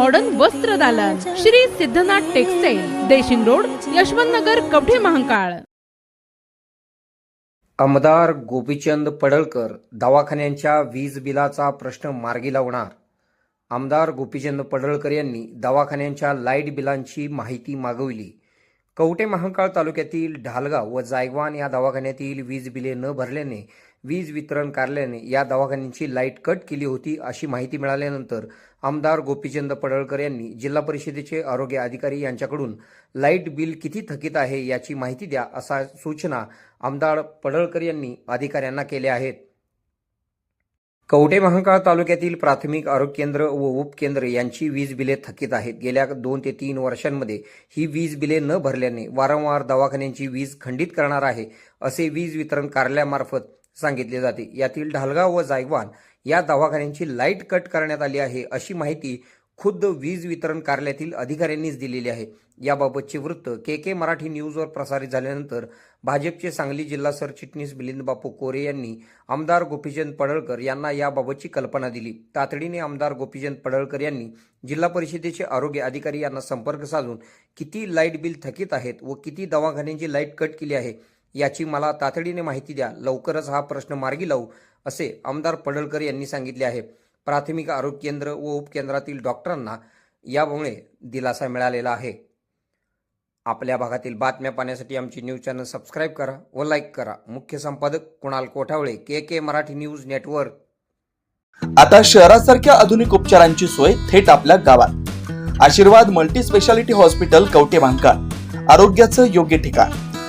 Modern वस्त्र दालन Shri Siddhanath textile Deshing road Yashwant Nagar Kavathe Mahankal आमदार गोपीचंद पडळकर दवाखान्यांच्या वीज बिलाचा प्रश्न मार्गी लावणार. आमदार गोपीचंद पडळकर यांनी दवाखान्यांच्या लाइट बिलांची माहिती मागवली. कवठे महाकाळ तालुक्यातील ढालगाव व जायगवान या दवाखान्यातील वीज बिले न भरल्याने वीज वितरण कार्यालयाने या दवाखान्यांची लाइट कट केली होती अशी माहिती मिळाल्यानंतर आमदार गोपीचंद पडळकर यांनी जिल्हा परिषदेचे आरोग्य अधिकारी यांच्याकडून लाइट बिल किती थकीत आहे याची माहिती द्या असा सूचना आमदार पडळकर यांनी अधिकाऱ्यांना केल्या आहेत. कवठे महाकाळ तालुक्यातील प्राथमिक आरोग्य केंद्र व उपकेंद्र यांची वीज बिले थकीत आहेत. गेल्या दोन ते तीन वर्षांमध्ये ही वीज बिले न भरल्याने वारंवार दवाखान्यांची वीज खंडित करणार आहे असे वीज वितरण कार्यालयामार्फत सांगितले जाते. यातील ढालगाव व जायगवान या दवाखान्यांची लाइट कट करण्यात आली आहे अशी माहिती खुद्द वीज वितरण कार्यालयातील अधिकाऱ्यांनीच दिलेली आहे. याबाबतचे वृत्त के के मराठी न्यूजवर प्रसारित झाल्यानंतर भाजपचे सांगली जिल्हा सरचिटणीस मिलिंद बापू कोरे यांनी आमदार गोपीचंद पडळकर यांना याबाबतची कल्पना दिली. तातडीने आमदार गोपीचंद पडळकर यांनी जिल्हा परिषदेचे आरोग्य अधिकारी यांना संपर्क साधून किती लाइट बिल थकीत आहेत व किती दवाखान्यांची लाइट कट केली आहे याची मला तातडीने माहिती द्या. लवकरच हा प्रश्न मार्गी लावू असे आमदार पडळकर यांनी सांगितले आहे. प्राथमिक आरोग्य केंद्र व उपकेंद्रातील डॉक्टरांना यामुळे दिलासा मिळालेला आहे. आपल्या भागातील बातम्या पाहण्यासाठी आमची न्यूज चॅनल सबस्क्राईब करा व लाईक करा. मुख्य संपादक Kunal Kothavale K K Marathi news network. आता शहरासारख्या आधुनिक उपचारांची सोय थेट आपल्या गावात. Ashirwad multi speciality hospital Kavathe Mahankal आरोग्याचं योग्य ठिकाण.